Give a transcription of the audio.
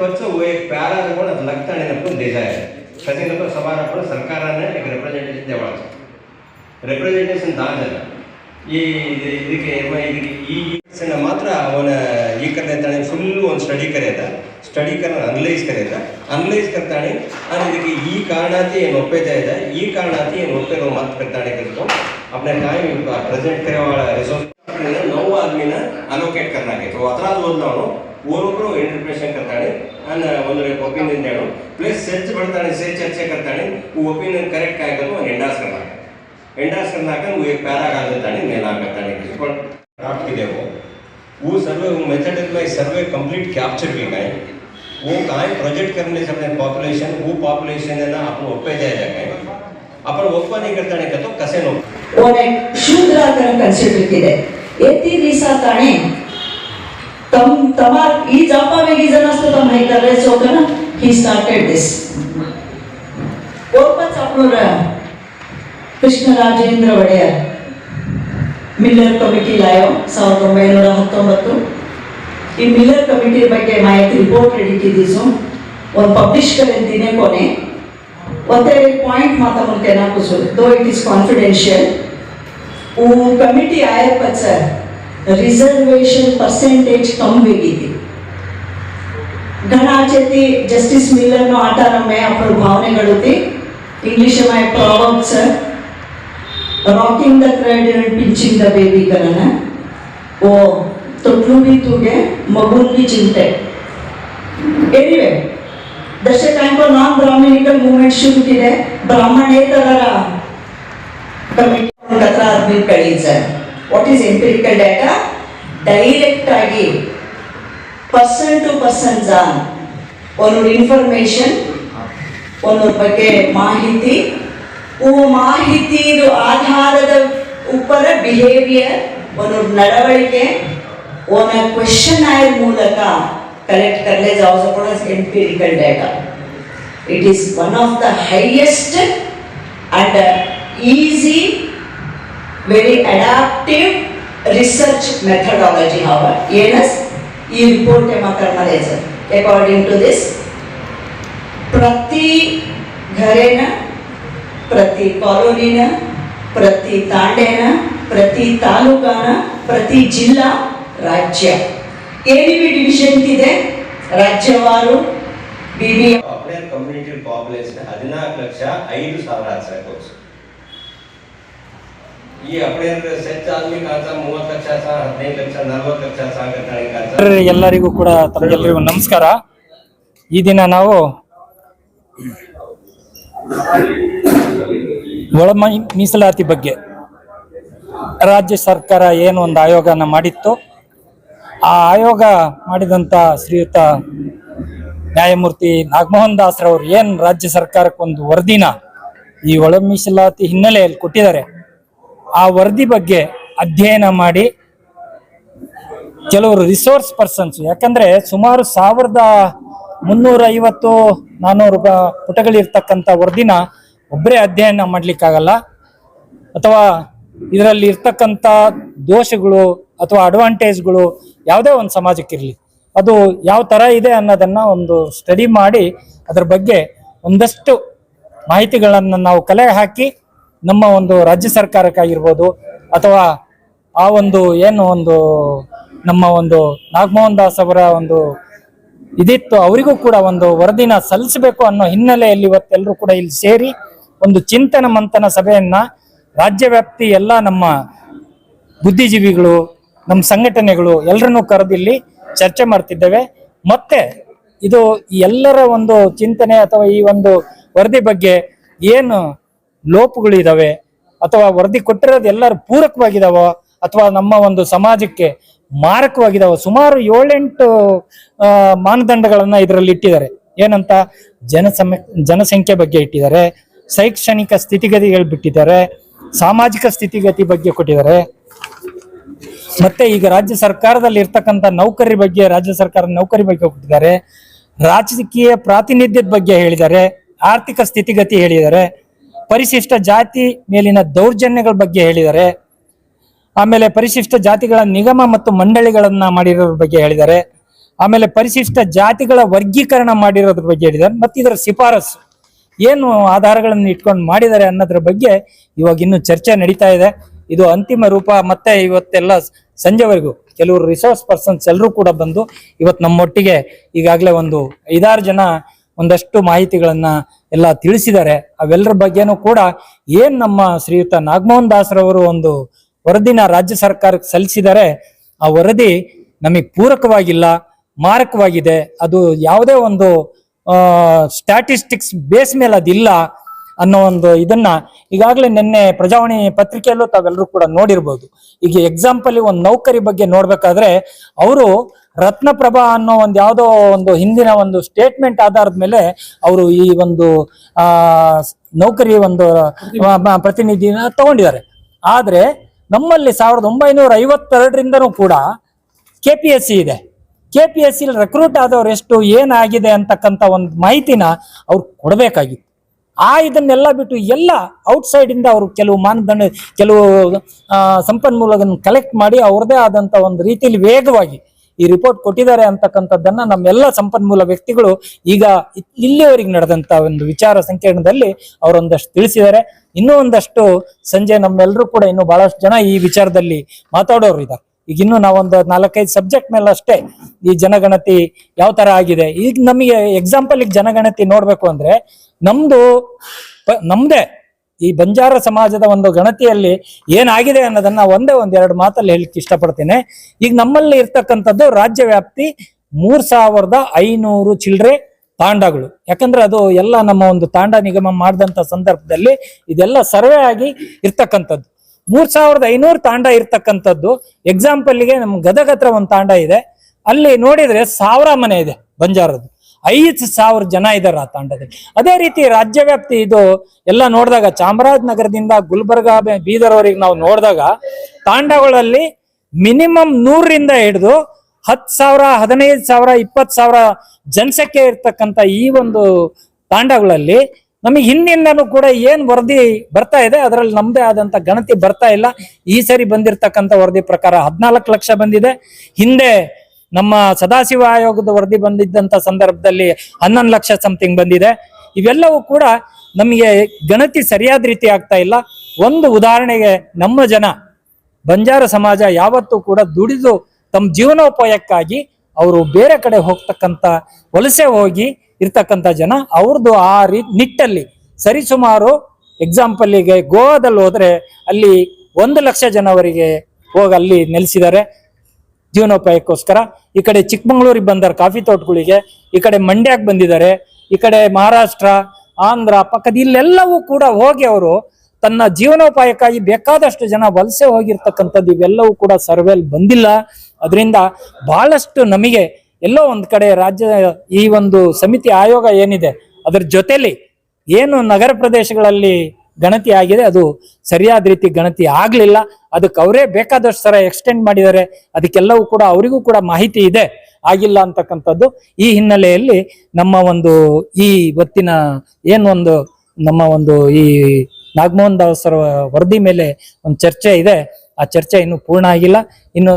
ఖర్చు ఒక పేరాన్ని కూడా లక్తాడినప్పుడు డిజైర్ ప్రజలతో సమానప్పుడు సర్కారాన్ని ఇక ರೆಪ್ರೆಜೆಂಟೇಷನ್ ఇవ్వాలి ರೆಪ್ರೆಜೆಂಟೇಷನ್ దాని ಈ ಇದಕ್ಕೆ ಇದಕ್ಕೆ ಈ ಮಾತ್ರ ಅವನ ಈ ಕರೆತಾನೆ ಫುಲ್ ಒಂದು ಸ್ಟಡಿ ಕರೆಯದ ಸ್ಟಡಿ ಕರ ಅನಲೈಸ್ ಕರೆಯದ ಅನಲೈಸ್ ಕರ್ತಾನೆ ಇದಕ್ಕೆ ಈ ಕಾರಣಾತಿ ಏನು ಒಪ್ಪೇತಾ ಇದೆ. ಈ ಕಾರಣಾತಿ ಏನು ಒಪ್ಪೇರೋ ಮಾತು ಕರ್ತಾನೆ ಕಲ್ತು ಅಪ್ಪ ಟೈಮ್ ಪ್ರೆಸೆಂಟ್ ಕರೆಯುವ ರಿಸೋರ್ಸ್ रिसोर्स नऊ आदमीना अलोकेट करना है तो अतरा ಓದ್ನವನು ಓರೊಬ್ರು ಇಂಟರ್ಪ್ರಿಟೇಷನ್ करताना आणि ಒಂದು ಒಪಿನಿಯನ್ देणं प्लस सर्च पडताना से चर्चा करताना वो ओपिनियन करेक्ट काय करतो आणि एंडास करणार एंडास करणार का वो एक पैरा घाल देता आणि मेला करता आणि पण ड्राफ्ट के देखो वो सर्वे वो मेथड में सर्वे कंप्लीट कैप्चर की गए वो काय प्रोजेक्ट करने से अपने पॉपुलेशन वो पॉपुलेशन है ना आपण ओपे जायला काय आपण ओपन नाही करता नाही का तो कसे नको ಅವನ ಶೂದ್ರ એથી રીસા તાણે તમ તમાર ઈ જાપા વેગી જનાસ્તો તમ હે કરે છો કન હી સ્ટાર્ટેડ ધીસ ઓપન આપણો કૃષ્ણ રાજેન્દ્ર વડેર ಮಿಲ್ಲರ್ ಕಮಿಟಿ ಲಾಯೋ ಸಾವಿರದ ಒಂಬೈನೂರ ಹತ್ತೊಂಬತ್ತು. ಈ ಮಿಲ್ಲರ್ ಕಮಿಟಿ ಬಗ್ಗೆ ಮಾಹಿತಿ ರಿಪೋರ್ಟ್ ಹಿಡಿತಿದ್ದೀಸು ಒಂದು ಪಬ್ಲಿಷ್ ಕರೆದಿನೇ ಕೊನೆ. ಒಂದೇ ಪಾಯಿಂಟ್ ಮಾತಾ ಮುಲ್ಕೆ ನಾ ಕುಸು. ದೋ ಇಟ್ ಈಸ್ ಕಾನ್ಫಿಡೆನ್ಷಿಯಲ್ હું કમિટી આયા પછાર રિઝર્વેશન પર્સન્ટેજ કમવી દીધી ઘણા છે તે જસ્ટિસ મિલરનો આટાનો મેં આપણો ભાવને ગળોતી ઇંગ્લિશમાં એક પ્રોવર્બ છે rocking the cradle and pinching the baby કરને ઓ તોટલું બી તૂટે મગુન બી ચિંતે એનીવે ದಶಕಾಂಕ ನಾನ್ ಬ್ರಾಹ್ಮಣಿಕಲ್ ಮೂವ್ಮೆಂಟ್ ಶುರು ಇದೆ ಬ್ರಾಹ್ಮಣೇತರರ committee empirical reason what is empirical data direct ಆಗಿ ಪರ್ಸನ್ ಟು ಪರ್ಸನ್ಸ್ ಒಂದು ಇನ್ಫಾರ್ಮೇಶನ್ ಒಂದು ಬಗ್ಗೆ ಮಾಹಿತಿ. ಮಾಹಿತಿ ಆಧಾರದ ಉಪರ ಬಿಹೇವಿಯರ್ ಒಂದು ನಡವಳಿಕೆ. ಒನ್ ಕ್ವೆಶನ್ ಆಯರ್ ಮೂಲಕ collect ಕರ್ಲೆ jobs as empirical data it is one of the highest and easy very adaptive research methodology, however. Yes, ee report a sir According to this, Prati Gharena, Prati Colonina, Prati Tandena, Prati Talukana, Prati Jilla, Rajya. ಏನಿವಿ division ಇದೆ rajya varu BBM community community population 14 lakh 5000 answer ಎಲ್ಲರಿಗೂ ಕೂಡ ತಮಗೆಲ್ಲರಿಗೂ ನಮಸ್ಕಾರ. ಈ ದಿನ ನಾವು ಒಳ ಮೀಸಲಾತಿ ಬಗ್ಗೆ ರಾಜ್ಯ ಸರ್ಕಾರ ಏನು ಒಂದು ಆಯೋಗನ ಮಾಡಿತ್ತು. ಆ ಆಯೋಗ ಮಾಡಿದಂತ ಶ್ರೀಯುತ ನ್ಯಾಯಮೂರ್ತಿ ನಾಗಮೋಹನ್ ದಾಸ್ರವರು ಏನು ರಾಜ್ಯ ಸರ್ಕಾರಕ್ಕೆ ಒಂದು ವರದಿನ ಈ ಒಳ ಮೀಸಲಾತಿ ಹಿನ್ನೆಲೆಯಲ್ಲಿ ಕೊಟ್ಟಿದ್ದಾರೆ ಆ ವರದಿ ಬಗ್ಗೆ ಅಧ್ಯಯನ ಮಾಡಿ ಕೆಲವರು ರಿಸೋರ್ಸ್ ಪರ್ಸನ್ಸ್ ಯಾಕಂದ್ರೆ ಸುಮಾರು ಸಾವಿರದ ಮುನ್ನೂರ ಐವತ್ತು ನಾನ್ನೂರು ಪುಟಗಳಿರ್ತಕ್ಕಂಥ ವರದಿನ ಒಬ್ಬರೇ ಅಧ್ಯಯನ ಮಾಡಲಿಕ್ಕಾಗಲ್ಲ. ಅಥವಾ ಇದರಲ್ಲಿ ಇರ್ತಕ್ಕಂಥ ದೋಷಗಳು ಅಥವಾ ಅಡ್ವಾಂಟೇಜ್ಗಳು ಯಾವುದೇ ಒಂದು ಸಮಾಜಕ್ಕಿರಲಿ, ಅದು ಯಾವ ಥರ ಇದೆ ಅನ್ನೋದನ್ನು ಒಂದು ಸ್ಟಡಿ ಮಾಡಿ ಅದರ ಬಗ್ಗೆ ಒಂದಷ್ಟು ಮಾಹಿತಿಗಳನ್ನು ನಾವು ಕಲೆ ಹಾಕಿ ನಮ್ಮ ಒಂದು ರಾಜ್ಯ ಸರ್ಕಾರಕ್ಕಾಗಿರ್ಬೋದು ಅಥವಾ ಆ ಒಂದು ಏನು ಒಂದು ನಮ್ಮ ಒಂದು ನಾಗಮೋಹನ್ ದಾಸ್ ಅವರ ಒಂದು ಇದಿತ್ತು, ಅವರಿಗೂ ಕೂಡ ಒಂದು ವರದಿನ ಸಲ್ಲಿಸಬೇಕು ಅನ್ನೋ ಹಿನ್ನೆಲೆಯಲ್ಲಿ ಇವತ್ತೆಲ್ಲರೂ ಕೂಡ ಇಲ್ಲಿ ಸೇರಿ ಒಂದು ಚಿಂತನ ಮಂಥನ ಸಭೆಯನ್ನ ರಾಜ್ಯ ವ್ಯಾಪ್ತಿ ಎಲ್ಲ ನಮ್ಮ ಬುದ್ಧಿಜೀವಿಗಳು, ನಮ್ಮ ಸಂಘಟನೆಗಳು ಎಲ್ಲರನ್ನೂ ಕರೆದಿಲ್ಲಿ ಚರ್ಚೆ ಮಾಡ್ತಿದ್ದೇವೆ. ಮತ್ತೆ ಇದು ಎಲ್ಲರ ಒಂದು ಚಿಂತನೆ ಅಥವಾ ಈ ಒಂದು ವರದಿ ಬಗ್ಗೆ ಏನು ಲೋಪಗಳಿದಾವೆ ಅಥವಾ ವರದಿ ಕೊಟ್ಟಿರೋದು ಎಲ್ಲರೂ ಪೂರಕವಾಗಿದಾವೋ ಅಥವಾ ನಮ್ಮ ಒಂದು ಸಮಾಜಕ್ಕೆ ಮಾರಕವಾಗಿದಾವ ಸುಮಾರು ಏಳೆಂಟು ಮಾನದಂಡಗಳನ್ನು ಇದರಲ್ಲಿ ಇಟ್ಟಿದ್ದಾರೆ. ಏನಂತ? ಜನಸಮ, ಜನಸಂಖ್ಯೆ ಬಗ್ಗೆ ಇಟ್ಟಿದ್ದಾರೆ. ಶೈಕ್ಷಣಿಕ ಸ್ಥಿತಿಗತಿಗಳು ಬಿಟ್ಟಿದ್ದಾರೆ. ಸಾಮಾಜಿಕ ಸ್ಥಿತಿಗತಿ ಬಗ್ಗೆ ಕೊಟ್ಟಿದ್ದಾರೆ. ಮತ್ತೆ ಈಗ ರಾಜ್ಯ ಸರ್ಕಾರದಲ್ಲಿ ಇರ್ತಕ್ಕಂಥ ನೌಕರಿ ಬಗ್ಗೆ, ರಾಜ್ಯ ಸರ್ಕಾರದ ನೌಕರಿ ಬಗ್ಗೆ ಕೊಟ್ಟಿದ್ದಾರೆ. ರಾಜಕೀಯ ಪ್ರಾತಿನಿಧ್ಯದ ಬಗ್ಗೆ ಹೇಳಿದ್ದಾರೆ. ಆರ್ಥಿಕ ಸ್ಥಿತಿಗತಿ ಹೇಳಿದ್ದಾರೆ. ಪರಿಶಿಷ್ಟ ಜಾತಿ ಮೇಲಿನ ದೌರ್ಜನ್ಯಗಳ ಬಗ್ಗೆ ಹೇಳಿದ್ದಾರೆ ಆಮೇಲೆ ಪರಿಶಿಷ್ಟ ಜಾತಿಗಳ ನಿಗಮ ಮತ್ತು ಮಂಡಳಿಗಳನ್ನ ಮಾಡಿರೋದ್ರ ಬಗ್ಗೆ ಹೇಳಿದ್ದಾರೆ ಆಮೇಲೆ ಪರಿಶಿಷ್ಟ ಜಾತಿಗಳ ವರ್ಗೀಕರಣ ಮಾಡಿರೋದ್ರ ಬಗ್ಗೆ ಹೇಳಿದ್ದಾರೆ ಮತ್ತು ಇದರ ಶಿಫಾರಸು ಏನು ಆಧಾರಗಳನ್ನು ಇಟ್ಕೊಂಡು ಮಾಡಿದ್ದಾರೆ ಅನ್ನೋದ್ರ ಬಗ್ಗೆ ಇವಾಗ ಇನ್ನು ಚರ್ಚೆ ನಡೀತಾ ಇದೆ. ಇದು ಅಂತಿಮ ರೂಪ, ಮತ್ತೆ ಇವತ್ತೆಲ್ಲ ಸಂಜೆವರೆಗೂ ಕೆಲವರು ರಿಸೋರ್ಸ್ ಪರ್ಸನ್ಸ್ ಎಲ್ಲರೂ ಕೂಡ ಬಂದು ಇವತ್ತು ನಮ್ಮೊಟ್ಟಿಗೆ ಈಗಾಗಲೇ ಒಂದು ಐದಾರು ಜನ ಒಂದಷ್ಟು ಮಾಹಿತಿಗಳನ್ನ ಎಲ್ಲ ತಿಳಿಸಿದ್ದಾರೆ. ಅವೆಲ್ಲರ ಬಗ್ಗೆನೂ ಕೂಡ ಏನ್ ನಮ್ಮ ಶ್ರೀಯುತ ನಾಗಮೋಹನ್ ದಾಸ್ರವರು ಒಂದು ವರದಿನ ರಾಜ್ಯ ಸರ್ಕಾರಕ್ಕೆ ಸಲ್ಲಿಸಿದರೆ ಆ ವರದಿ ನಮಗೆ ಪೂರಕವಾಗಿಲ್ಲ, ಮಾರಕವಾಗಿದೆ. ಅದು ಯಾವುದೇ ಒಂದು ಸ್ಟ್ಯಾಟಿಸ್ಟಿಕ್ಸ್ ಬೇಸ್ ಮೇಲೆ ಅದಿಲ್ಲ ಅನ್ನೋ ಒಂದು ಇದನ್ನ ಈಗಾಗಲೇ ನಿನ್ನೆ ಪ್ರಜಾವಾಣಿ ಪತ್ರಿಕೆಯಲ್ಲೂ ತಾವೆಲ್ಲರೂ ಕೂಡ ನೋಡಿರ್ಬೋದು. ಈಗ ಎಕ್ಸಾಂಪಲ್ ಒಂದು ನೌಕರಿ ಬಗ್ಗೆ ನೋಡ್ಬೇಕಾದ್ರೆ, ಅವರು ರತ್ನಪ್ರಭಾ ಅನ್ನೋ ಒಂದು ಯಾವುದೋ ಒಂದು ಹಿಂದಿನ ಒಂದು ಸ್ಟೇಟ್ಮೆಂಟ್ ಆಧಾರದ ಮೇಲೆ ಅವರು ಈ ಒಂದು ನೌಕರಿ ಒಂದು ಪ್ರತಿನಿಧಿನ ತಗೊಂಡಿದ್ದಾರೆ. ಆದರೆ ನಮ್ಮಲ್ಲಿ ಸಾವಿರದ ಒಂಬೈನೂರ ಐವತ್ತೆರಡರಿಂದನೂ ಕೂಡ ಕೆ ಪಿ ಎಸ್ ಸಿ ಇದೆ. ಕೆ ಪಿ ಎಸ್ ಸಿಲಿ ರೆಕ್ರೂಟ್ ಆದವ್ರು ಎಷ್ಟು, ಏನಾಗಿದೆ ಅಂತಕ್ಕಂಥ ಒಂದು ಮಾಹಿತಿನ ಅವ್ರು ಕೊಡಬೇಕಾಗಿತ್ತು. ಆ ಇದನ್ನೆಲ್ಲ ಬಿಟ್ಟು ಎಲ್ಲ ಔಟ್ಸೈಡಿಂದ ಅವರು ಕೆಲವು ಮಾನದಂಡ, ಕೆಲವು ಸಂಪನ್ಮೂಲಗಳನ್ನು ಕಲೆಕ್ಟ್ ಮಾಡಿ ಅವ್ರದೇ ಆದಂತ ಒಂದು ರೀತಿಯಲ್ಲಿ ವೇಗವಾಗಿ ಈ ರಿಪೋರ್ಟ್ ಕೊಟ್ಟಿದ್ದಾರೆ ಅಂತಕ್ಕಂಥದ್ದನ್ನ ನಮ್ಮೆಲ್ಲ ಸಂಪನ್ಮೂಲ ವ್ಯಕ್ತಿಗಳು ಈಗ ಇಲ್ಲಿಯವರೆಗೆ ನಡೆದಂತ ಒಂದು ವಿಚಾರ ಸಂಕಿರಣದಲ್ಲಿ ಅವರೊಂದಷ್ಟು ತಿಳಿಸಿದ್ದಾರೆ. ಇನ್ನೂ ಒಂದಷ್ಟು ಸಂಜೆ ನಮ್ಮೆಲ್ಲರೂ ಕೂಡ ಇನ್ನು ಬಹಳಷ್ಟು ಜನ ಈ ವಿಚಾರದಲ್ಲಿ ಮಾತಾಡೋರು ಇದ್ದಾರೆ. ಈಗ ಇನ್ನು ನಾವೊಂದು ನಾಲ್ಕೈದು ಸಬ್ಜೆಕ್ಟ್ ಮೇಲೆ ಅಷ್ಟೇ ಈ ಜನಗಣತಿ ಯಾವ ತರ ಆಗಿದೆ? ಈಗ ನಮಗೆ ಎಕ್ಸಾಂಪಲ್ ಈಗ ಜನಗಣತಿ ನೋಡ್ಬೇಕು ಅಂದ್ರೆ ನಮ್ದು ನಮ್ದೇ ಈ ಬಂಜಾರ ಸಮಾಜದ ಒಂದು ಗಣತಿಯಲ್ಲಿ ಏನಾಗಿದೆ ಅನ್ನೋದನ್ನ ಒಂದೇ ಒಂದ್ ಎರಡು ಮಾತಲ್ಲಿ ಹೇಳಲಿಕ್ಕೆ ಇಷ್ಟಪಡ್ತೇನೆ. ಈಗ ನಮ್ಮಲ್ಲಿ ಇರ್ತಕ್ಕಂಥದ್ದು ರಾಜ್ಯ ವ್ಯಾಪ್ತಿ ಮೂರ್ ಸಾವಿರದ ಐನೂರು ಚಿಲ್ಡ್ರೆ ತಾಂಡಗಳು. ಯಾಕಂದ್ರೆ ಅದು ಎಲ್ಲ ನಮ್ಮ ಒಂದು ತಾಂಡ ನಿಗಮ ಮಾಡಿದಂತ ಸಂದರ್ಭದಲ್ಲಿ ಇದೆಲ್ಲ ಸರ್ವೆ ಆಗಿ ಇರ್ತಕ್ಕಂಥದ್ದು. ಮೂರ್ ಸಾವಿರದ ಐನೂರು ತಾಂಡ ಇರ್ತಕ್ಕಂಥದ್ದು ಎಕ್ಸಾಂಪಲ್ಗೆ ನಮ್ಮ ಗದಗ ಹತ್ರ ಒಂದು ತಾಂಡ ಇದೆ. ಅಲ್ಲಿ ನೋಡಿದ್ರೆ ಸಾವಿರ ಮನೆ ಇದೆ ಬಂಜಾರದ್ದು. ಐದು ಸಾವಿರ ಜನ ಇದ್ದಾರೆ ಆ ತಾಂಡದಲ್ಲಿ. ಅದೇ ರೀತಿ ರಾಜ್ಯ ವ್ಯಾಪ್ತಿ ಇದು ಎಲ್ಲ ನೋಡಿದಾಗ ಚಾಮರಾಜನಗರದಿಂದ ಗುಲ್ಬರ್ಗ, ಬೀದರ್ ಬೀದರ್ವರೆಗೆ ನಾವು ನೋಡಿದಾಗ ತಾಂಡಗಳಲ್ಲಿ ಮಿನಿಮಮ್ ನೂರರಿಂದ ಹಿಡಿದು ಹತ್ತು ಸಾವಿರ, ಹದಿನೈದು ಸಾವಿರ, ಇಪ್ಪತ್ತು ಸಾವಿರ ಜನಸಂಖ್ಯೆ ಇರ್ತಕ್ಕಂಥ ಈ ಒಂದು ತಾಂಡಗಳಲ್ಲಿ ನಮಗೆ ಹಿಂದಿಂದನೂ ಕೂಡ ಏನ್ ವರದಿ ಬರ್ತಾ ಇದೆ, ಅದರಲ್ಲಿ ನಮ್ದೇ ಆದಂತ ಗಣತಿ ಬರ್ತಾ ಇಲ್ಲ. ಈ ಸರಿ ಬಂದಿರತಕ್ಕಂತ ವರದಿ ಪ್ರಕಾರ ಹದಿನಾಲ್ಕು ಲಕ್ಷ ಬಂದಿದೆ. ಹಿಂದೆ ನಮ್ಮ ಸದಾಶಿವ ಆಯೋಗದ ವರದಿ ಬಂದಿದ್ದಂತ ಸಂದರ್ಭದಲ್ಲಿ ಹನ್ನೊಂದು ಲಕ್ಷ ಸಮಥಿಂಗ್ ಬಂದಿದೆ. ಇವೆಲ್ಲವೂ ಕೂಡ ನಮಗೆ ಗಣತಿ ಸರಿಯಾದ ರೀತಿ ಆಗ್ತಾ ಇಲ್ಲ. ಒಂದು ಉದಾಹರಣೆಗೆ ನಮ್ಮ ಜನ ಬಂಜಾರ ಸಮಾಜ ಯಾವತ್ತೂ ಕೂಡ ದುಡಿದು ತಮ್ಮ ಜೀವನೋಪಾಯಕ್ಕಾಗಿ ಅವರು ಬೇರೆ ಕಡೆ ಹೋಗ್ತಕ್ಕಂಥ ವಲಸೆ ಹೋಗಿ ಇರ್ತಕ್ಕಂಥ ಜನ ಅವ್ರದ್ದು ಆ ರೀ, ನಿಟ್ಟಲ್ಲಿ ಸರಿಸುಮಾರು ಎಕ್ಸಾಂಪಲ್ಲಿಗೆ ಗೋವಾದಲ್ಲಿ ಹೋದ್ರೆ ಅಲ್ಲಿ ಒಂದು ಲಕ್ಷ ಜನವರಿಗೆ ಹೋಗಿ ಅಲ್ಲಿ ನೆಲೆಸಿದ್ದಾರೆ. ಜೀವನೋಪಾಯಕ್ಕೋಸ್ಕರ ಈ ಕಡೆ ಚಿಕ್ಕಮಂಗ್ಳೂರಿಗೆ ಬಂದಾರೆ ಕಾಫಿ ತೋಟಗಳಿಗೆ, ಈ ಕಡೆ ಮಂಡ್ಯಕ್ಕೆ ಬಂದಿದ್ದಾರೆ, ಈ ಕಡೆ ಮಹಾರಾಷ್ಟ್ರ, ಆಂಧ್ರ, ಪಕ್ಕದ ಇಲ್ಲೆಲ್ಲವೂ ಕೂಡ ಹೋಗಿ ಅವರು ತನ್ನ ಜೀವನೋಪಾಯಕ್ಕಾಗಿ ಬೇಕಾದಷ್ಟು ಜನ ವಲಸೆ ಹೋಗಿರ್ತಕ್ಕಂಥದ್ದು ಇವೆಲ್ಲವೂ ಕೂಡ ಸರ್ವೆಲ್ ಬಂದಿಲ್ಲ. ಅದರಿಂದ ಬಹಳಷ್ಟು ನಮಗೆ ಎಲ್ಲೋ ಒಂದು ಕಡೆ ರಾಜ್ಯ ಈ ಒಂದು ಸಮಿತಿ ಆಯೋಗ ಏನಿದೆ, ಅದರ ಜೊತೆಲಿ ಏನು ನಗರ ಪ್ರದೇಶಗಳಲ್ಲಿ ಗಣತಿ ಆಗಿದೆ, ಅದು ಸರಿಯಾದ ರೀತಿ ಗಣತಿ ಆಗಲಿಲ್ಲ. ಅದಕ್ಕೆ ಅವರೇ ಬೇಕಾದಷ್ಟು ಸರ ಎಕ್ಸ್ಟೆಂಡ್ ಮಾಡಿದ್ದಾರೆ. ಅದಕ್ಕೆಲ್ಲವೂ ಕೂಡ ಅವರಿಗೂ ಕೂಡ ಮಾಹಿತಿ ಇದೆ. ಆಗಿಲ್ಲ ಅಂತಕ್ಕಂಥದ್ದು. ಈ ಹಿನ್ನೆಲೆಯಲ್ಲಿ ನಮ್ಮ ಒಂದು ಈ ಇವತ್ತಿನ ಏನೊಂದು ನಮ್ಮ ಒಂದು ಈ ನಾಗಮೋಹನ್ ದಾಸ್ ವರದಿ ಮೇಲೆ ಒಂದು ಚರ್ಚೆ ಇದೆ. ಆ ಚರ್ಚೆ ಇನ್ನು ಪೂರ್ಣ ಆಗಿಲ್ಲ. ಇನ್ನು